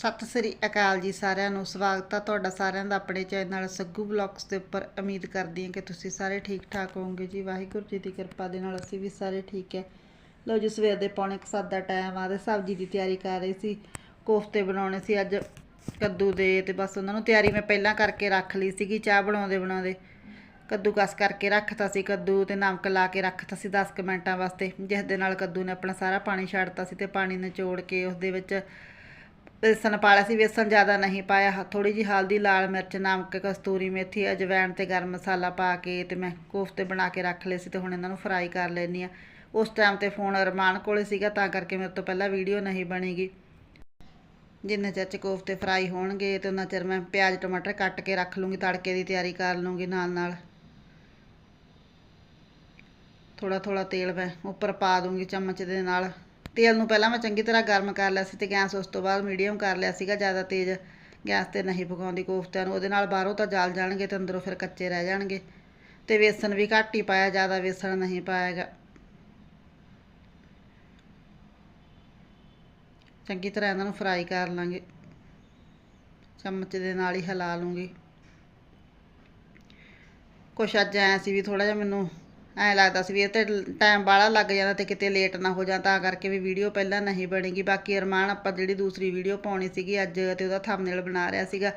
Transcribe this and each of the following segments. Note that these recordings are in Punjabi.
ਸਤਿ ਸ੍ਰੀ ਅਕਾਲ ਜੀ ਸਾਰਿਆਂ ਨੂੰ, ਸਵਾਗਤ ਆ ਤੁਹਾਡਾ ਸਾਰਿਆਂ ਦਾ ਆਪਣੇ ਚੈਨਲ ਸੱਗੂ ਬਲੌਗਸ ਦੇ ਉੱਪਰ। ਉਮੀਦ ਕਰਦੀ ਹਾਂ ਕਿ ਤੁਸੀਂ ਸਾਰੇ ਠੀਕ ਠਾਕ ਹੋਵੋਗੇ ਜੀ। ਵਾਹਿਗੁਰੂ ਜੀ ਦੀ ਕਿਰਪਾ ਦੇ ਨਾਲ ਅਸੀਂ ਵੀ ਸਾਰੇ ਠੀਕ ਹੈ। ਲੋ ਜੀ, ਸਵੇਰ ਦੇ ਪੌਣੇ ਕੁ ਸੱਤ ਦਾ ਟਾਈਮ ਆ ਤੇ ਸਬਜ਼ੀ ਦੀ ਤਿਆਰੀ ਕਰ ਰਹੀ ਸੀ। ਕੋਫਤੇ ਬਣਾਉਣੇ ਸੀ ਅੱਜ ਕੱਦੂ ਦੇ ਤੇ ਬਸ ਉਹਨਾਂ ਨੂੰ ਤਿਆਰੀ ਮੈਂ ਪਹਿਲਾਂ ਕਰਕੇ ਰੱਖ ਲਈ ਸੀਗੀ, ਚਾਹ ਬਣਾਉਂਦੇ ਬਣਾਉਂਦੇ। ਕੱਦੂ ਕਸ ਕਰਕੇ ਰੱਖਤਾ ਸੀ ਕੱਦੂ ਤੇ ਨਮਕ ਲਾ ਕੇ ਰੱਖਤਾ ਸੀ 10 ਕੁ ਮਿੰਟਾਂ ਵਾਸਤੇ। ਜਿਸ ਦੇ ਨਾਲ ਕੱਦੂ ਨੇ ਆਪਣਾ ਸਾਰਾ ਪਾਣੀ ਛੱਡਤਾ ਸੀ ਤੇ ਪਾਣੀ ਨਿਚੋੜ ਕੇ ਉਸ ਦੇ ਵਿੱਚ ਬੇਸਣ ਪਾ ਲਿਆ ਸੀ ਬੇਸਣ ਜ਼ਿਆਦਾ ਨਹੀਂ ਪਾਇਆ ਥੋੜੀ ਜੀ ਹਲਦੀ, ਲਾਲ ਮਿਰਚ, ਨਮਕ, ਕਸਤੂਰੀ ਮੇਥੀ, ਅਜਵੈਣ ਤੇ ਗਰਮ ਮਸਾਲਾ ਪਾ ਕੇ ਤੇ ਮੈਂ ਕੋਫਤੇ ਬਣਾ ਕੇ ਰੱਖ ਲਏ ਸੀ ਤੇ ਹੁਣ ਇਹਨਾਂ ਨੂੰ ਫਰਾਈ ਕਰ ਲੈਣੀ ਆ ਉਸ ਟਾਈਮ ਤੇ ਫੋਨ ਅਰਮਾਨ ਕੋਲੇ ਸੀਗਾ, ਤਾਂ ਕਰਕੇ ਮੇਰੇ ਤੋਂ ਪਹਿਲਾਂ ਵੀਡੀਓ ਨਹੀਂ ਬਣੀਗੀ। ਜਿੰਨੇ ਚਿਰ ਚ ਕੋਫਤੇ ਫਰਾਈ ਹੋਣਗੇ ਤੇ ਉਹਨਾਂ ਚਿਰ ਮੈਂ ਪਿਆਜ਼, ਟਮਾਟਰ ਕੱਟ ਕੇ ਰੱਖ ਲੂੰਗੀ, ਤੜਕੇ ਦੀ ਤਿਆਰੀ ਕਰ ਲੂੰਗੀ ਨਾਲ ਨਾਲ। ਥੋੜਾ ਥੋੜਾ ਤੇਲ ਮੈਂ ਉੱਪਰ ਪਾ ਦੂੰਗੀ ਚਮਚ ਦੇ ਨਾਲ। ਤੇਲ ਨੂੰ ਪਹਿਲਾਂ ਮੈਂ ਚੰਗੀ ਤਰ੍ਹਾਂ ਗਰਮ ਕਰ ਲਿਆ ਸੀ ਤੇ ਗੈਸ ਉਸ ਤੋਂ ਬਾਅਦ ਮੀਡੀਅਮ ਕਰ ਲਿਆ ਸੀਗਾ, ਜ਼ਿਆਦਾ ਤੇਜ਼ ਗੈਸ ਤੇ ਨਹੀਂ ਪਕਾਉਂਦੀ ਕੋਫਤਿਆਂ ਨੂੰ। ਉਹਦੇ ਨਾਲ ਬਾਹਰੋਂ ਤਾਂ ਜਲ ਜਾਣਗੇ ਤੇ ਅੰਦਰੋਂ ਫਿਰ ਕੱਚੇ ਰਹਿ ਜਾਣਗੇ। ਤੇ ਵੇਸਣ ਵੀ ਘੱਟ ਹੀ ਪਾਇਆ, ਜ਼ਿਆਦਾ ਵੇਸਣ ਨਹੀਂ ਪਾਇਆਗਾ। ਚੰਗੀ ਤਰ੍ਹਾਂ ਇਹਨਾਂ ਨੂੰ ਫਰਾਈ ਕਰ ਲਾਂਗੇ। ਚਮਚ ਦੇ ਨਾਲ ਹੀ ਹਿਲਾ ਲੂੰਗੀ। ਕੁਛ ਅੱਜ ਐ ਸੀ ਵੀ ਥੋੜਾ ਜਿਹਾ ਮੈਨੂੰ ਐ ਲੱਗਦਾ ਸੀ ਵੀ ਇਹ ਤੇ ਟਾਈਮ ਬਾਹਲਾ ਲੱਗ ਜਾਂਦਾ ਤੇ ਕਿਤੇ ਲੇਟ ਨਾ ਹੋ ਜਾ ਤਾਂ ਕਰਕੇ ਵੀ ਵੀਡੀਓ ਪਹਿਲਾਂ ਨਹੀਂ ਬਣੇਗੀ। ਬਾਕੀ ਅਰਮਾਨ ਆਪਾਂ ਜਿਹੜੀ ਦੂਸਰੀ ਵੀਡੀਓ ਪਾਉਣੀ ਸੀਗੀ ਅੱਜ ਤੇ ਉਹਦਾ ਥੰਬਨੇਲ ਬਣਾ ਰਿਹਾ ਸੀਗਾ,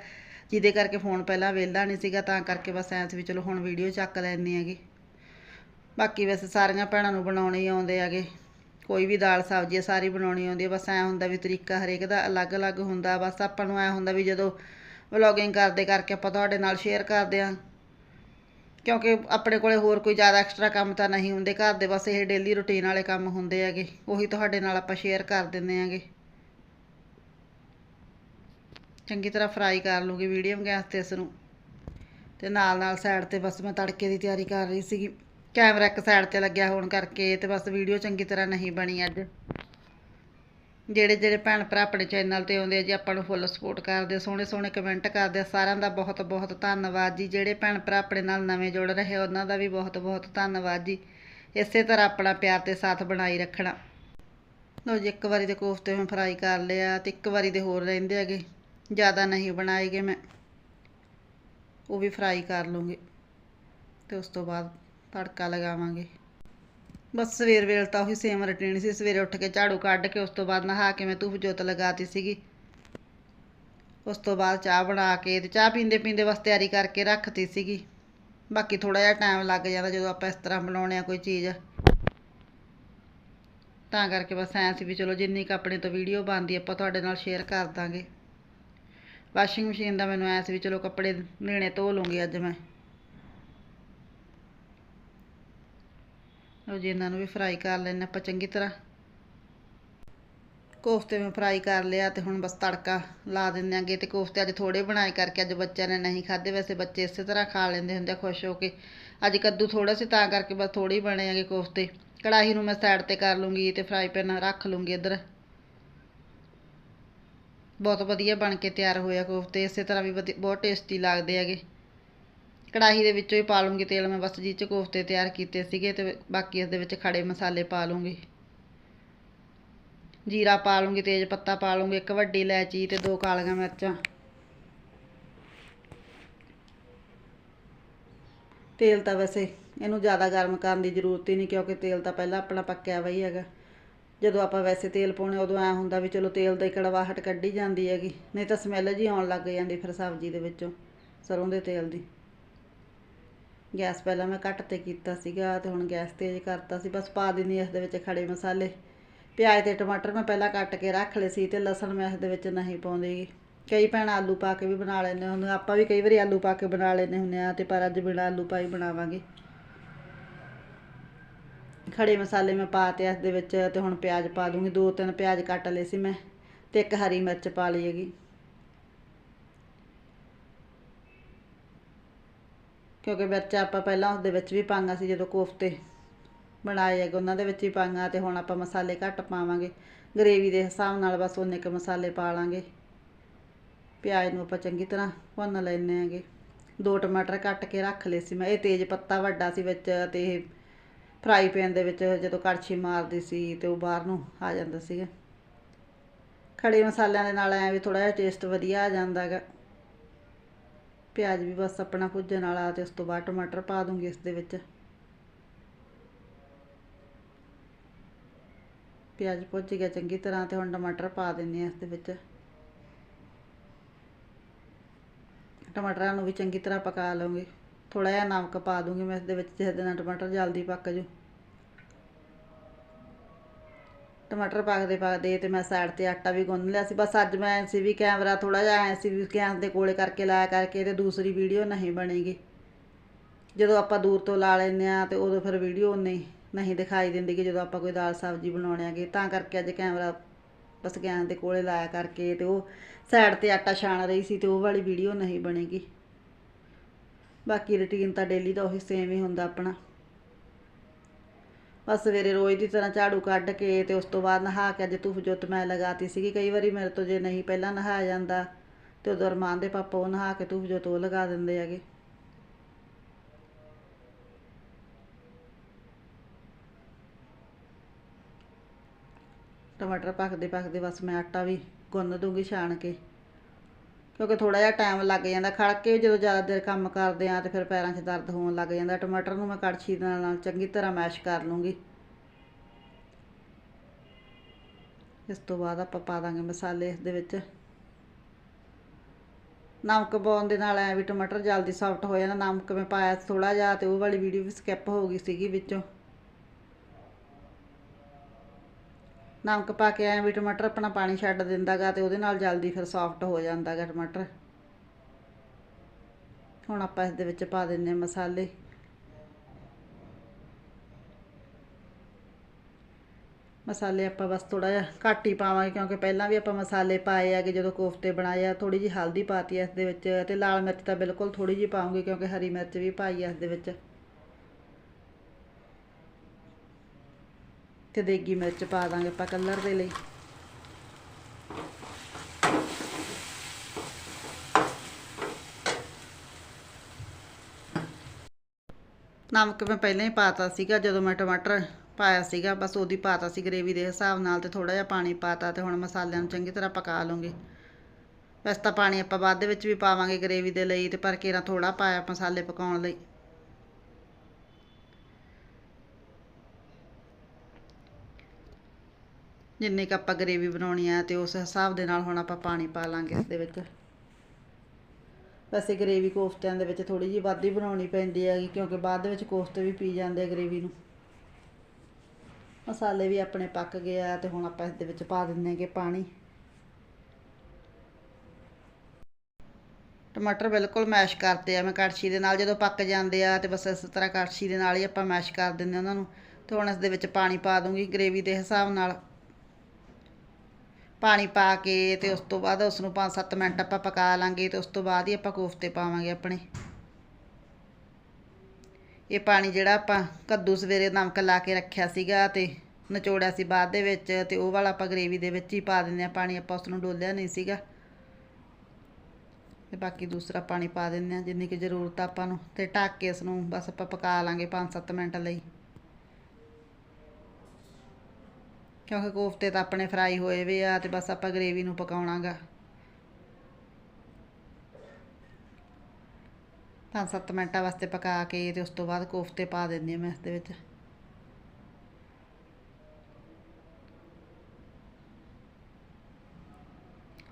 ਜਿਹਦੇ ਕਰਕੇ ਫੋਨ ਪਹਿਲਾਂ ਵਿਹਲਾ ਨਹੀਂ ਸੀਗਾ, ਤਾਂ ਕਰਕੇ ਬਸ ਐਂ ਸੀ ਵੀ ਚਲੋ ਹੁਣ ਵੀਡੀਓ ਚੱਕ ਲੈਣੀ ਹੈਗੀ। ਬਾਕੀ ਵੈਸੇ ਸਾਰੀਆਂ ਭੈਣਾਂ ਨੂੰ ਬਣਾਉਣੇ ਆਉਂਦੇ ਹੈਗੇ। ਕੋਈ ਵੀ ਦਾਲ ਸਬਜ਼ੀ ਸਾਰੀ ਬਣਾਉਣੀ ਆਉਂਦੀ ਹੈ ਬਸ ਐ ਹੁੰਦਾ ਵੀ ਤਰੀਕਾ ਹਰੇਕ ਦਾ ਅਲੱਗ-ਅਲੱਗ ਹੁੰਦਾ, ਬਸ ਆਪਾਂ ਨੂੰ ਐ ਹੁੰਦਾ ਵੀ ਜਦੋਂ ਵਲੌਗਿੰਗ ਕਰਦੇ ਕਰਕੇ ਆਪਾਂ ਤੁਹਾਡੇ ਨਾਲ ਸ਼ੇਅਰ ਕਰਦੇ ਆਂ ਕਿਉਂਕਿ ਆਪਣੇ ਕੋਲੇ ਹੋਰ ਕੋਈ ਜ਼ਿਆਦਾ ਐਕਸਟਰਾ ਕੰਮ ਤਾਂ ਨਹੀਂ ਹੁੰਦੇ। ਘਰ ਦੇ ਬਸ ਇਹ ਡੇਲੀ ਰੁਟੀਨ ਵਾਲੇ ਕੰਮ ਹੁੰਦੇ ਹੈਗੇ। ਉਹੀ ਤੁਹਾਡੇ ਨਾਲ ਆਪਾਂ ਸ਼ੇਅਰ ਕਰ ਦਿੰਦੇ ਹੈਗੇ। ਚੰਗੀ ਤਰ੍ਹਾਂ ਫਰਾਈ ਕਰ ਲੂਗੀ ਮੀਡੀਅਮ ਗੈਸ ਤੇ ਇਸ ਨੂੰ ਤੇ ਨਾਲ ਨਾਲ ਸਾਈਡ ਤੇ ਬਸ ਮੈਂ ਤੜਕੇ ਦੀ ਤਿਆਰੀ ਕਰ ਰਹੀ ਸੀਗੀ। ਕੈਮਰਾ ਇੱਕ ਸਾਈਡ ਤੇ ਲੱਗਿਆ ਹੋਣ ਕਰਕੇ ਤੇ ਬਸ ਵੀਡੀਓ ਚੰਗੀ ਤਰ੍ਹਾਂ ਨਹੀਂ ਬਣੀ ਅੱਜ। ਜਿਹੜੇ ਜਿਹੜੇ ਭੈਣ ਭਰਾ ਆਪਣੇ ਚੈਨਲ ਤੇ ਆਉਂਦੇ ਆ ਜੀ, ਆਪਾਂ ਨੂੰ ਫੁੱਲ ਸਪੋਰਟ ਕਰਦੇ ਸੋਹਣੇ ਸੋਹਣੇ ਕਮੈਂਟ ਕਰਦੇ ਆ, ਸਾਰਿਆਂ ਦਾ ਬਹੁਤ ਬਹੁਤ ਧੰਨਵਾਦ ਜੀ। ਜਿਹੜੇ ਭੈਣ ਭਰਾ ਆਪਣੇ ਨਾਲ ਨਵੇਂ ਜੁੜ ਰਹੇ ਉਹਨਾਂ ਦਾ ਵੀ ਬਹੁਤ ਬਹੁਤ ਧੰਨਵਾਦ ਜੀ। ਇਸੇ ਤਰ੍ਹਾਂ ਆਪਣਾ ਪਿਆਰ ਤੇ ਸਾਥ ਬਣਾਈ ਰੱਖਣਾ। ਲੋ ਜੀ, ਇੱਕ ਵਾਰੀ ਦੇ ਕੋਫਤੇ ਮੈਂ ਫਰਾਈ ਕਰ ਲਿਆ ਤੇ ਇੱਕ ਵਾਰੀ ਦੇ ਹੋਰ ਰਹਿੰਦੇ ਹੈਗੇ। ਜ਼ਿਆਦਾ ਨਹੀਂ ਬਣਾਏਗੇ ਮੈਂ। ਉਹ ਵੀ ਫਰਾਈ ਕਰ ਲੂੰਗੀ। ਤੇ ਉਸ ਤੋਂ ਬਾਅਦ ਤੜਕਾ ਲਗਾਵਾਂਗੇ। ਬਸ ਸਵੇਰ ਵੇਲ ਤਾਂ ਉਹੀ ਸੇਮ ਰੁਟੀਨ ਸੀ, ਸਵੇਰੇ ਉੱਠ ਕੇ ਝਾੜੂ ਕੱਢ ਕੇ ਉਸ ਤੋਂ ਬਾਅਦ ਨਹਾ ਕੇ ਮੈਂ ਧੂਪ ਜੋਤ ਲਗਾਤੀ ਸੀਗੀ। ਉਸ ਤੋਂ ਬਾਅਦ ਚਾਹ ਬਣਾ ਕੇ ਤੇ ਚਾਹ ਪੀਂਦੇ ਪੀਂਦੇ ਬਸ ਤਿਆਰੀ ਕਰਕੇ ਰੱਖਤੀ ਸੀਗੀ। ਬਾਕੀ ਥੋੜਾ ਜਿਹਾ ਟਾਈਮ ਲੱਗ ਜਾਂਦਾ ਜਦੋਂ ਆਪਾਂ ਇਸ ਤਰ੍ਹਾਂ ਬਣਾਉਣੇ ਆ ਕੋਈ ਚੀਜ਼। ਤਾਂ ਕਰਕੇ ਬਸ ਐਂ ਸੀ ਵੀ ਚਲੋ ਜਿੰਨੀ ਕੁ ਆਪਣੇ ਤੋਂ ਵੀਡੀਓ ਬਣਦੀ ਆਪਾਂ ਤੁਹਾਡੇ ਨਾਲ ਸ਼ੇਅਰ ਕਰ ਦਾਂਗੇ। ਵਾਸ਼ਿੰਗ ਮਸ਼ੀਨ ਦਾ ਮੈਨੂੰ ਐਂ ਸੀ ਵੀ ਚਲੋ ਕੱਪੜੇ ਨੇਣੇ ਧੋ ਲੂੰਗੀ ਅੱਜ ਮੈਂ। ਲਓ ਜੀ, ਇਹਨਾਂ ਨੂੰ ਵੀ ਫਰਾਈ ਕਰ ਲੈਣੇ ਆਪਾਂ ਚੰਗੀ ਤਰ੍ਹਾਂ। ਕੋਫਤੇ ਮੈਂ ਫਰਾਈ ਕਰ ਲਿਆ ਤੇ ਹੁਣ ਬਸ ਤੜਕਾ ਲਾ ਦਿੰਦੇ ਆਂਗੇ ਤੇ ਕੋਫਤੇ ਅੱਜ ਥੋੜੇ ਬਣਾਏ ਕਰਕੇ ਅੱਜ ਬੱਚਿਆਂ ਨੇ ਨਹੀਂ ਖਾਦੇ ਵੈਸੇ ਬੱਚੇ ਇਸੇ ਤਰ੍ਹਾਂ ਖਾ ਲੈਂਦੇ ਹੁੰਦੇ ਆ, ਖੁਸ਼ ਹੋ ਕੇ। ਅੱਜ ਕੱਦੂ ਥੋੜਾ ਸੀ ਤਾਂ ਕਰਕੇ ਬਸ ਥੋੜੇ ਹੀ ਬਣੇ ਆਂਗੇ ਕੋਫਤੇ। ਕੜਾਹੀ ਨੂੰ ਮੈਂ ਸਾਈਡ ਤੇ ਕਰ ਲੂੰਗੀ ਤੇ ਫਰਾਈ ਪੈਨ ਰੱਖ ਲੂੰਗੀ ਇੱਧਰ। ਬਹੁਤ ਵਧੀਆ ਬਣ ਕੇ ਤਿਆਰ ਹੋਇਆ ਕੋਫਤੇ, ਇਸੇ ਤਰ੍ਹਾਂ ਵੀ ਵਧੀ- ਬਹੁਤ ਟੇਸਟੀ ਲੱਗਦੇ ਹੈਗੇ। ਕੜਾਹੀ ਦੇ ਵਿੱਚੋਂ ਹੀ ਪਾ ਲੂੰਗੀ ਤੇਲ, ਮੈਂ ਬਸ ਜਿਹ 'ਚ ਕੋਫਤੇ ਤਿਆਰ ਕੀਤੇ ਸੀਗੇ ਤੇ ਬਾਕੀ ਇਸ ਦੇ ਵਿੱਚ ਖੜੇ ਮਸਾਲੇ ਪਾ ਲੂੰਗੀ। ਜੀਰਾ ਪਾ ਲੂੰਗੀ, ਤੇਜ਼ ਪੱਤਾ ਪਾ ਲੂੰਗੀ, ਇੱਕ ਵੱਡੀ ਇਲਾਇਚੀ ਤੇ ਦੋ ਕਾਲੀਆਂ ਮਿਰਚਾਂ। ਤੇਲ ਤਾਂ ਵੈਸੇ ਇਹਨੂੰ ਜ਼ਿਆਦਾ ਗਰਮ ਕਰਨ ਦੀ ਜ਼ਰੂਰਤ ਹੀ ਨਹੀਂ, ਕਿਉਂਕਿ ਤੇਲ ਤਾਂ ਪਹਿਲਾਂ ਆਪਣਾ ਪੱਕਿਆ ਵਾ ਹੀ ਹੈਗਾ। ਜਦੋਂ ਆਪਾਂ ਵੈਸੇ ਤੇਲ ਪਾਉਣੇ, ਉਦੋਂ ਐ ਹੁੰਦਾ ਵੀ ਚਲੋ ਤੇਲ ਦੀ ਕੜਵਾਹਟ ਕੱਢੀ ਜਾਂਦੀ ਹੈਗੀ, ਨਹੀਂ ਤਾਂ ਸਮੈਲ ਜੀ ਆਉਣ ਲੱਗ ਜਾਂਦੀ ਫਿਰ ਸਬਜ਼ੀ ਦੇ ਵਿੱਚੋਂ, ਸਰੋਂ ਦੇ ਤੇਲ ਦੀ। ਗੈਸ ਪਹਿਲਾਂ ਮੈਂ ਘੱਟ ਤੇ ਕੀਤਾ ਸੀਗਾ ਅਤੇ ਹੁਣ ਗੈਸ ਤੇਜ਼ ਕਰਤਾ ਸੀ। ਬਸ ਪਾ ਦਿੰਦੀ ਇਸ ਦੇ ਵਿੱਚ ਖੜੇ ਮਸਾਲੇ। ਪਿਆਜ਼ ਅਤੇ ਟਮਾਟਰ ਮੈਂ ਪਹਿਲਾਂ ਕੱਟ ਕੇ ਰੱਖ ਲਏ ਸੀ ਅਤੇ ਲਸਣ ਮੈਂ ਇਸ ਦੇ ਵਿੱਚ ਨਹੀਂ ਪਾਉਂਦੀ। ਕਈ ਭੈਣਾਂ ਆਲੂ ਪਾ ਕੇ ਵੀ ਬਣਾ ਲੈਂਦੇ ਹੁੰਦੇ ਆਪਾਂ ਵੀ ਕਈ ਵਾਰੀ ਆਲੂ ਪਾ ਕੇ ਬਣਾ ਲੈਂਦੇ ਹੁੰਦੇ ਆ ਤੇ ਪਰ ਅੱਜ ਬਿਨਾਂ ਆਲੂ ਪਾਈ ਬਣਾਵਾਂਗੇ। ਖੜੇ ਮਸਾਲੇ ਮੈਂ ਪਾ ਤੇ ਇਸ ਦੇ ਵਿੱਚ ਤੇ ਹੁਣ ਪਿਆਜ਼ ਪਾ ਦੂੰਗੀ। ਦੋ ਤਿੰਨ ਪਿਆਜ਼ ਕੱਟ ਲਏ ਸੀ ਮੈਂ ਤੇ ਇੱਕ ਹਰੀ ਮਿਰਚ ਪਾ ਲਈ ਹੈਗੀ। ਕਿਉਂਕਿ ਮਿਰਚਾਂ ਆਪਾਂ ਪਹਿਲਾਂ ਉਸ ਦੇ ਵਿੱਚ ਵੀ ਪਾਈਆਂ ਸੀ, ਜਦੋਂ ਕੋਫਤੇ ਬਣਾਏ ਹੈਗੇ, ਉਹਨਾਂ ਦੇ ਵਿੱਚ ਹੀ ਪਾਈਆਂ ਤੇ ਹੁਣ ਆਪਾਂ ਮਸਾਲੇ ਘੱਟ ਪਾਵਾਂਗੇ। ਗਰੇਵੀ ਦੇ ਹਿਸਾਬ ਨਾਲ ਬਸ ਉਹਨੇ ਕੁ ਮਸਾਲੇ ਪਾ ਲਾਂਗੇ। ਪਿਆਜ਼ ਨੂੰ ਆਪਾਂ ਚੰਗੀ ਤਰ੍ਹਾਂ ਭੁੰਨ ਲੈਣੇ ਹੈਗੇ। ਦੋ ਟਮਾਟਰ ਕੱਟ ਕੇ ਰੱਖ ਲਏ ਸੀ ਮੈਂ, ਇਹ ਤੇਜ਼ ਪੱਤਾ ਵੱਡਾ ਸੀ ਵਿੱਚ ਤੇ ਇਹ ਫਰਾਈ ਪੈਨ ਦੇ ਵਿੱਚ ਜਦੋਂ ਕੜਛੀ ਮਾਰਦੀ ਸੀ ਤੇ ਉਹ ਬਾਹਰ ਨੂੰ ਆ ਜਾਂਦਾ ਸੀਗਾ। ਖੜੇ ਮਸਾਲਿਆਂ ਦੇ ਨਾਲ ਐ ਵੀ ਥੋੜਾ ਜਿਹਾ ਟੇਸਟ ਵਧੀਆ ਆ ਜਾਂਦਾ ਹੈਗਾ। ਪਿਆਜ਼ ਵੀ ਬਸ ਆਪਣਾ ਭੁੱਜਣ ਵਾਲਾ ਤੇ ਉਸ ਤੋਂ ਬਾਅਦ ਟਮਾਟਰ ਪਾ ਦੂੰਗੀ ਇਸ ਦੇ ਵਿੱਚ। ਪਿਆਜ਼ ਭੁੱਜ ਗਿਆ ਚੰਗੀ ਤਰ੍ਹਾਂ ਤੇ ਹੁਣ ਟਮਾਟਰ ਪਾ ਦਿੰਦੇ ਆ ਇਸ ਦੇ ਵਿੱਚ। ਟਮਾਟਰਾਂ ਨੂੰ ਵੀ ਚੰਗੀ ਤਰ੍ਹਾਂ ਪਕਾ ਲਵਾਂਗੇ। ਥੋੜਾ ਜਿਹਾ ਨਮਕ ਪਾ ਦੂੰਗੀ ਮੈਂ ਇਸ ਦੇ ਵਿੱਚ ਜਿਸ ਦੇ ਨਾਲ ਟਮਾਟਰ ਜਲਦੀ ਪੱਕ ਜੂ। ਟਮਾਟਰ ਪਾਕਦੇ ਪੱਕਦੇ ਤੇ ਮੈਂ ਸਾਈਡ ਤੇ ਆਟਾ ਵੀ ਗੁੰਨ ਲਿਆ ਸੀ। ਬਸ ਅੱਜ ਮੈਂ ਸੀ ਵੀ ਕੈਮਰਾ ਥੋੜਾ ਜਿਹਾ ਐ ਸੀ ਵੀ ਗੈਸ ਦੇ ਕੋਲੇ ਕਰਕੇ ਲਾਇਆ ਕਰਕੇ ਤੇ ਦੂਸਰੀ ਵੀਡੀਓ ਨਹੀਂ ਬਣੇਗੀ। ਜਦੋਂ ਆਪਾਂ ਦੂਰ ਤੋਂ ਲਾ ਲੈਂਦੇ ਆ ਤੇ ਉਦੋਂ ਫਿਰ ਵੀਡੀਓ ਨਹੀਂ ਨਹੀਂ ਦਿਖਾਈ ਦਿੰਦੀ ਕਿ ਜਦੋਂ ਆਪਾਂ ਕੋਈ ਦਾਲ ਸਬਜ਼ੀ ਬਣਾਉਣੇ ਆਗੇ ਤਾਂ ਕਰਕੇ ਅੱਜ ਕੈਮਰਾ ਬਸ ਗੈਸ ਦੇ ਕੋਲੇ ਲਾਇਆ ਕਰਕੇ ਤੇ ਉਹ ਸਾਈਡ ਤੇ ਆਟਾ ਛਾਣ ਰਹੀ ਸੀ ਤੇ ਉਹ ਵਾਲੀ ਵੀਡੀਓ ਨਹੀਂ ਬਣੇਗੀ। ਬਾਕੀ ਰੁਟੀਨ ਤਾਂ ਡੇਲੀ ਦਾ ਉਹੀ ਸੇਮ ਹੀ ਹੁੰਦਾ ਆਪਣਾ। ਬਸ ਸਵੇਰੇ ਰੋਜ਼ ਦੀ ਤਰ੍ਹਾਂ ਝਾੜੂ ਕੱਢ ਕੇ ਤੇ ਉਸ ਤੋਂ ਬਾਅਦ ਨਹਾ ਕੇ ਅੱਜ ਧੂਫ ਜੋਤ ਮੈਂ ਲਗਾਤੀ ਸੀਗੀ। ਕਈ ਵਾਰੀ ਮੇਰੇ ਤੋਂ ਜੇ ਨਹੀਂ ਪਹਿਲਾਂ ਨਹਾਇਆ ਜਾਂਦਾ, ਤੇ ਉਦੋਂ ਅਰਮਾਨ ਦੇ ਪਾਪਾ ਉਹ ਨਹਾ ਕੇ ਧੂਫ਼ ਜੋਤ ਉਹ ਲਗਾ ਦਿੰਦੇ ਹੈਗੇ। ਟਮਾਟਰ ਪੱਕਦੇ ਪੱਕਦੇ ਬਸ ਮੈਂ ਆਟਾ ਵੀ ਗੁੰਨ ਦੂੰਗੀ ਛਾਣ ਕੇ। ਕਿਉਂਕਿ ਥੋੜਾ ਜਿਹਾ ਟਾਈਮ ਲੱਗ ਜਾਂਦਾ ਖੜ ਕੇ ਜਦੋਂ ਜ਼ਿਆਦਾ ਦੇਰ ਕੰਮ ਕਰਦੇ ਆ ਤੇ ਫਿਰ ਪੈਰਾਂ 'ਚ ਦਰਦ ਹੋਣ ਲੱਗ ਜਾਂਦਾ, ਟਮਾਟਰ ਨੂੰ ਮੈਂ ਕੜਛੀ ਦੇ ਨਾਲ ਚੰਗੀ ਤਰ੍ਹਾਂ ਮੈਸ਼ ਕਰ ਲੂੰਗੀ। ਇਸ ਤੋਂ ਬਾਅਦ ਆਪਾਂ ਪਾ ਦਾਂਗੇ ਮਸਾਲੇ ਇਸ ਦੇ ਵਿੱਚ। ਨਮਕ ਪਾਉਣ ਦੇ ਨਾਲ ਐ ਵੀ ਟਮਾਟਰ ਜਲਦੀ ਸੌਫਟ ਹੋ ਜਾਂਦਾ, ਨਮਕ ਮੈਂ ਪਾਇਆ ਥੋੜਾ ਜਿਹਾ ਤੇ ਉਹ ਵਾਲੀ ਵੀਡੀਓ ਵੀ ਸਕਿਪ ਹੋ ਗਈ ਸੀਗੀ ਵਿੱਚੋਂ। ਨਮਕ ਪਾ ਕੇ ਐ ਵੀ ਟਮਾਟਰ ਆਪਣਾ ਪਾਣੀ ਛੱਡ ਦਿੰਦਾਗਾ ਤੇ ਉਹਦੇ ਨਾਲ ਜਲਦੀ ਫਿਰ ਸੌਫਟ ਹੋ ਜਾਂਦਾਗਾ ਟਮਾਟਰ। ਹੁਣ ਆਪਾਂ ਇਸ ਦੇ ਵਿੱਚ ਪਾ ਦਿੰਨੇ ਆ ਮਸਾਲੇ। ਮਸਾਲੇ ਆਪਾਂ ਬਸ ਥੋੜਾ ਜਿਹਾ ਘੱਟ ਹੀ ਪਾਵਾਂਗੇ ਕਿਉਂਕਿ ਪਹਿਲਾਂ ਵੀ ਆਪਾਂ ਮਸਾਲੇ ਪਾਏ ਆ ਕਿ ਜਦੋਂ ਕੋਫਤੇ ਬਣਾਏ ਆ ਥੋੜੀ ਜਿਹੀ ਹਲਦੀ ਪਾਤੀ ਇਸ ਦੇ ਵਿੱਚ ਤੇ ਲਾਲ ਮਿਰਚ ਤਾਂ ਬਿਲਕੁਲ ਥੋੜੀ ਜਿਹੀ ਪਾਉਂਗੇ ਕਿਉਂਕਿ ਹਰੀ ਮਿਰਚ ਵੀ ਪਾਈ ਆ ਇਸ ਦੇ ਵਿੱਚ। ਤੇ ਦੇਗੀ ਮਿਰਚ ਪਾ ਦਾਂਗੇ ਆਪਾਂ ਕਲਰ ਦੇ ਲਈ। ਨਮਕ ਮੈਂ ਪਹਿਲਾਂ ਹੀ ਪਾਤਾ ਸੀਗਾ, ਜਦੋਂ ਮੈਂ ਟਮਾਟਰ ਪਾਇਆ ਸੀਗਾ, ਬਸ ਉਹਦੀ ਪਾਤਾ ਸੀ ਗ੍ਰੇਵੀ ਦੇ ਹਿਸਾਬ ਨਾਲ ਤੇ ਥੋੜਾ ਜਿਹਾ ਪਾਣੀ ਪਾਤਾ ਤੇ ਹੁਣ ਮਸਾਲਿਆਂ ਨੂੰ ਚੰਗੀ ਤਰ੍ਹਾਂ ਪਕਾ ਲਵਾਂਗੇ। ਵੈਸੇ ਤਾਂ ਪਾਣੀ ਆਪਾਂ ਬਾਅਦ ਦੇ ਵਿੱਚ ਵੀ ਪਾਵਾਂਗੇ ਗ੍ਰੇਵੀ ਦੇ ਲਈ ਤੇ ਪਰ ਕੇਰਾ ਥੋੜਾ ਪਾਇਆ ਮਸਾਲੇ ਪਕਾਉਣ ਲਈ। ਜਿੰਨੀ ਕੁ ਆਪਾਂ ਗਰੇਵੀ ਬਣਾਉਣੀ ਆ ਤੇ ਉਸ ਹਿਸਾਬ ਦੇ ਨਾਲ ਹੁਣ ਆਪਾਂ ਪਾਣੀ ਪਾ ਲਾਂਗੇ ਇਸ ਦੇ ਵਿੱਚ। ਵੈਸੇ ਗਰੇਵੀ ਕੋਫਤਿਆਂ ਦੇ ਵਿੱਚ ਥੋੜੀ ਜਿਹੀ ਵੱਧ ਹੀ ਬਣਾਉਣੀ ਪੈਂਦੀ ਹੈਗੀ ਕਿਉਂਕਿ ਬਾਅਦ ਦੇ ਵਿੱਚ ਕੋਫਤੇ ਵੀ ਪੀ ਜਾਂਦੇ ਆ ਗਰੇਵੀ ਨੂੰ। ਮਸਾਲੇ ਵੀ ਆਪਣੇ ਪੱਕ ਗਏ ਆ ਤੇ ਹੁਣ ਆਪਾਂ ਇਸ ਦੇ ਵਿੱਚ ਪਾ ਦਿੰਦੇ ਕਿ ਪਾਣੀ। ਟਮਾਟਰ ਬਿਲਕੁਲ ਮੈਸ਼ ਕਰਤੇ ਆ ਮੈਂ ਕੜਛੀ ਦੇ ਨਾਲ, ਜਦੋਂ ਪੱਕ ਜਾਂਦੇ ਆ ਤੇ ਬਸ ਇਸ ਤਰ੍ਹਾਂ ਕੜਛੀ ਦੇ ਨਾਲ ਹੀ ਆਪਾਂ ਮੈਸ਼ ਕਰ ਦਿੰਦੇ ਉਹਨਾਂ ਨੂੰ। ਤੇ ਹੁਣ ਇਸ ਦੇ ਵਿੱਚ ਪਾਣੀ ਪਾ ਦੂੰਗੀ ਗਰੇਵੀ ਦੇ ਹਿਸਾਬ ਨਾਲ। ਪਾਣੀ ਪਾ ਕੇ ਤੇ ਉਸ ਤੋਂ ਬਾਅਦ ਉਸ ਨੂੰ 5-7 ਮਿੰਟ ਆਪਾਂ ਪਕਾ ਲਾਂਗੇ ਤੇ ਉਸ ਤੋਂ ਬਾਅਦ ਹੀ ਆਪਾਂ ਕੋਫਤੇ ਪਾਵਾਂਗੇ ਆਪਣੇ। ਇਹ ਪਾਣੀ ਜਿਹੜਾ ਆਪਾਂ ਕੱਦੂ ਸਵੇਰੇ ਨਮਕ ਲਾ ਕੇ ਰੱਖਿਆ ਸੀਗਾ ਤੇ ਨਚੋੜਿਆ ਸੀ ਬਾਅਦ ਦੇ ਵਿੱਚ ਤੇ ਉਹ ਵਾਲਾ ਆਪਾਂ ਗ੍ਰੇਵੀ ਦੇ ਵਿੱਚ ਹੀ ਪਾ ਦਿੰਦੇ ਆ ਪਾਣੀ ਆਪਾਂ ਉਸ ਨੂੰ ਡੋਲਿਆ ਨਹੀਂ ਸੀਗਾ। ਤੇ ਬਾਕੀ ਦੂਸਰਾ ਪਾਣੀ ਪਾ ਦਿੰਦੇ ਆ ਜਿੰਨੀ ਕਿ ਜ਼ਰੂਰਤ ਆ ਆਪਾਂ ਨੂੰ। ਤੇ ਢੱਕ ਕੇ ਇਸ ਨੂੰ ਬਸ ਆਪਾਂ ਪਕਾ ਲਾਂਗੇ 5-7 ਮਿੰਟ ਲਈ। ਕਿਉਂਕਿ ਕੋਫਤੇ ਤਾਂ ਆਪਣੇ ਫਰਾਈ ਹੋਏ ਵੇ ਆ ਤੇ ਬਸ ਆਪਾਂ ਗ੍ਰੇਵੀ ਨੂੰ ਪਕਾਉਣਾਗਾ। ਪੰਜ ਸੱਤ ਮਿੰਟਾਂ ਵਾਸਤੇ ਪਕਾ ਕੇ ਤੇ ਉਸ ਤੋਂ ਬਾਅਦ ਕੋਫਤੇ ਪਾ ਦਿੰਦੀ ਹਾਂ ਮੈਂ ਇਸ ਦੇ ਵਿੱਚ।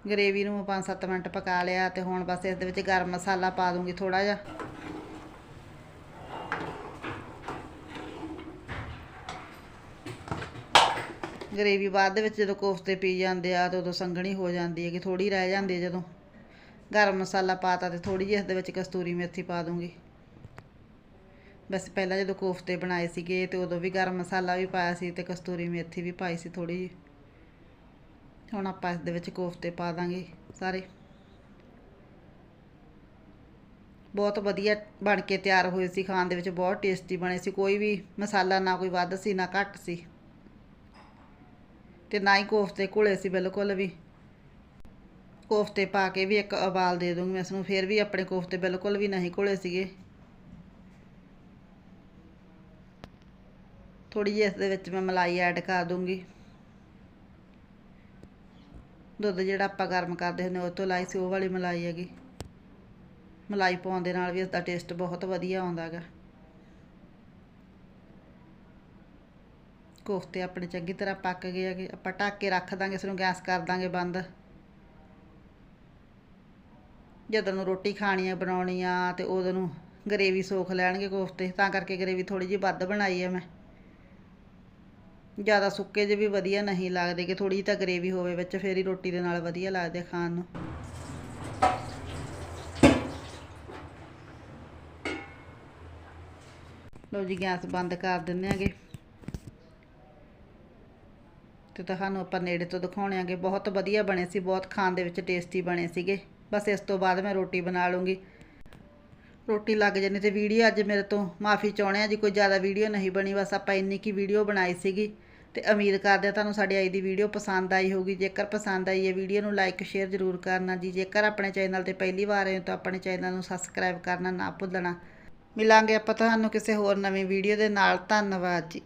ਗ੍ਰੇਵੀ ਨੂੰ 5-7 ਮਿੰਟ ਪਕਾ ਲਿਆ ਤੇ ਹੁਣ ਬਸ ਇਸ ਦੇ ਵਿੱਚ ਗਰਮ ਮਸਾਲਾ ਪਾ ਦੂੰਗੀ ਥੋੜਾ ਜਿਹਾ। ਗਰੇਵੀ ਬਾਅਦ ਦੇ ਵਿੱਚ ਜਦੋਂ ਕੋਫਤੇ ਪੀ ਜਾਂਦੇ ਆ ਤਾਂ ਉਦੋਂ ਸੰਘਣੀ ਹੋ ਜਾਂਦੀ ਹੈ ਕਿ ਥੋੜੀ ਰਹਿ ਜਾਂਦੀ ਹੈ ਜਦੋਂ। ਗਰਮ ਮਸਾਲਾ ਪਾਤਾ ਤੇ ਥੋੜੀ ਜਿਹੀ ਇਸ ਦੇ ਵਿੱਚ ਕਸਤੂਰੀ ਮੇਥੀ ਪਾ ਦੂੰਗੀ। ਬਸ ਪਹਿਲਾਂ ਜਦੋਂ ਕੋਫਤੇ ਬਣਾਏ ਸੀਗੇ ਤੇ ਉਦੋਂ ਵੀ ਗਰਮ ਮਸਾਲਾ ਵੀ ਪਾਇਆ ਸੀ ਤੇ ਕਸਤੂਰੀ ਮੇਥੀ ਵੀ ਪਾਈ ਸੀ ਥੋੜੀ ਜਿਹੀ। ਹੁਣ ਆਪਾਂ ਇਸ ਦੇ ਵਿੱਚ ਕੋਫਤੇ ਪਾ ਦਾਂਗੇ ਸਾਰੇ। ਬਹੁਤ ਵਧੀਆ ਬਣ ਕੇ ਤਿਆਰ ਹੋਏ ਸੀ, ਖਾਣ ਦੇ ਵਿੱਚ ਬਹੁਤ ਟੇਸਟੀ ਬਣੇ ਸੀ, ਕੋਈ ਵੀ ਮਸਾਲਾ ਨਾ ਕੋਈ ਵੱਧ ਸੀ, ਨਾ ਘੱਟ ਸੀ। ਤੇ ਨਾ ਹੀ ਕੋਫਤੇ ਘੁਲੇ ਸੀ ਬਿਲਕੁਲ ਵੀ। ਕੋਫਤੇ ਪਾ ਕੇ ਵੀ ਇੱਕ ਉਬਾਲ ਦੇ ਦੂੰਗੀ ਮੈਂ ਇਸ ਨੂੰ ਫਿਰ ਵੀ ਆਪਣੇ ਕੋਫਤੇ ਬਿਲਕੁਲ ਵੀ ਨਹੀਂ ਘੁਲੇ ਸੀਗੇ। ਥੋੜੀ ਜਿਹੀ ਇਸ ਦੇ ਵਿੱਚ ਮੈਂ ਮਲਾਈ ਐਡ ਕਰ ਦੂੰਗੀ ਦੁੱਧ ਜਿਹੜਾ ਆਪਾਂ ਗਰਮ ਕਰਦੇ ਹੁੰਦੇ ਉਹ ਤੋਂ ਲਾਈ ਸੀ ਉਹ ਵਾਲੀ ਮਲਾਈ ਹੈਗੀ। ਮਲਾਈ ਪਾਉਣ ਦੇ ਨਾਲ ਵੀ ਇਸਦਾ ਟੇਸਟ ਬਹੁਤ ਵਧੀਆ ਆਉਂਦਾ ਹੈਗਾ। ਕੋਫਤੇ ਆਪਣੇ ਚੰਗੀ ਤਰ੍ਹਾਂ ਪੱਕ ਗਏ ਹੈਗੇ ਆਪਾਂ ਢੱਕ ਕੇ ਰੱਖ ਦਾਂਗੇ, ਇਸ ਨੂੰ ਗੈਸ ਕਰ ਦਾਂਗੇ ਬੰਦ। ਜਦੋਂ ਨੂੰ ਰੋਟੀ ਖਾਣੀ ਆ, ਬਣਾਉਣੀ ਆ ਤੇ ਉਦੋਂ ਨੂੰ ਗਰੇਵੀ ਸੋਖ ਲੈਣਗੇ ਕੋਫਤੇ, ਤਾਂ ਕਰਕੇ ਗਰੇਵੀ ਥੋੜੀ ਜਿਹੀ ਵੱਧ ਬਣਾਈ ਆ ਮੈਂ। ਜ਼ਿਆਦਾ ਸੁੱਕੇ ਜਿਹੇ ਵੀ ਵਧੀਆ ਨਹੀਂ ਲੱਗਦੇ ਕਿ ਥੋੜੀ ਜਿਹੀ ਤਾਂ ਗਰੇਵੀ ਹੋਵੇ ਵਿੱਚ, ਫੇਰ ਹੀ ਰੋਟੀ ਦੇ ਨਾਲ ਵਧੀਆ ਲੱਗਦੇ ਖਾਣ ਨੂੰ। ਲਓ ਜੀ, ਗੈਸ ਬੰਦ ਕਰ ਦਿੰਦੇ ਆਂਗੇ ਤੇ ਤੁਹਾਨੂੰ ਆਪਾਂ ਨੇੜੇ ਤੋਂ ਦਿਖਾਉਣੇ ਆਂਗੇ ਬਹੁਤ ਵਧੀਆ ਬਣੇ ਸੀ, ਬਹੁਤ ਖਾਣ ਦੇ ਵਿੱਚ ਟੇਸਟੀ ਬਣੇ ਸੀਗੇ। ਬਸ ਇਸ ਤੋਂ ਬਾਅਦ ਮੈਂ ਰੋਟੀ ਬਣਾ ਲੂੰਗੀ। ਰੋਟੀ ਲੱਗ ਜਾਣੀ ਤੇ ਵੀਡੀਓ ਅੱਜ ਮੇਰੇ ਤੋਂ ਮਾਫੀ ਚਾਹੁੰਦੇ ਆ ਜੀ, ਕੋਈ ਜ਼ਿਆਦਾ ਵੀਡੀਓ ਨਹੀਂ ਬਣੀ। ਬਸ ਆਪਾਂ ਇੰਨੀ ਕੀ ਵੀਡੀਓ ਬਣਾਈ ਸੀਗੀ ਤੇ ਉਮੀਦ ਕਰਦੇ ਆ ਤੁਹਾਨੂੰ ਸਾਡੀ ਅੱਜ ਦੀ ਵੀਡੀਓ ਪਸੰਦ ਆਈ ਹੋਊਗੀ। ਜੇਕਰ ਪਸੰਦ ਆਈ ਹੈ ਵੀਡੀਓ ਨੂੰ ਲਾਈਕ ਸ਼ੇਅਰ ਜ਼ਰੂਰ ਕਰਨਾ ਜੀ। ਜੇਕਰ ਆਪਣੇ ਚੈਨਲ ਤੇ ਪਹਿਲੀ ਵਾਰ ਆਏ ਹੋ ਤਾਂ ਆਪਣੇ ਚੈਨਲ ਨੂੰ ਸਬਸਕ੍ਰਾਈਬ ਕਰਨਾ ਨਾ ਭੁੱਲਣਾ। ਮਿਲਾਂਗੇ ਆਪਾਂ ਤੁਹਾਨੂੰ ਕਿਸੇ ਹੋਰ ਨਵੀਂ ਵੀਡੀਓ ਦੇ ਨਾਲ। ਧੰਨਵਾਦ ਜੀ।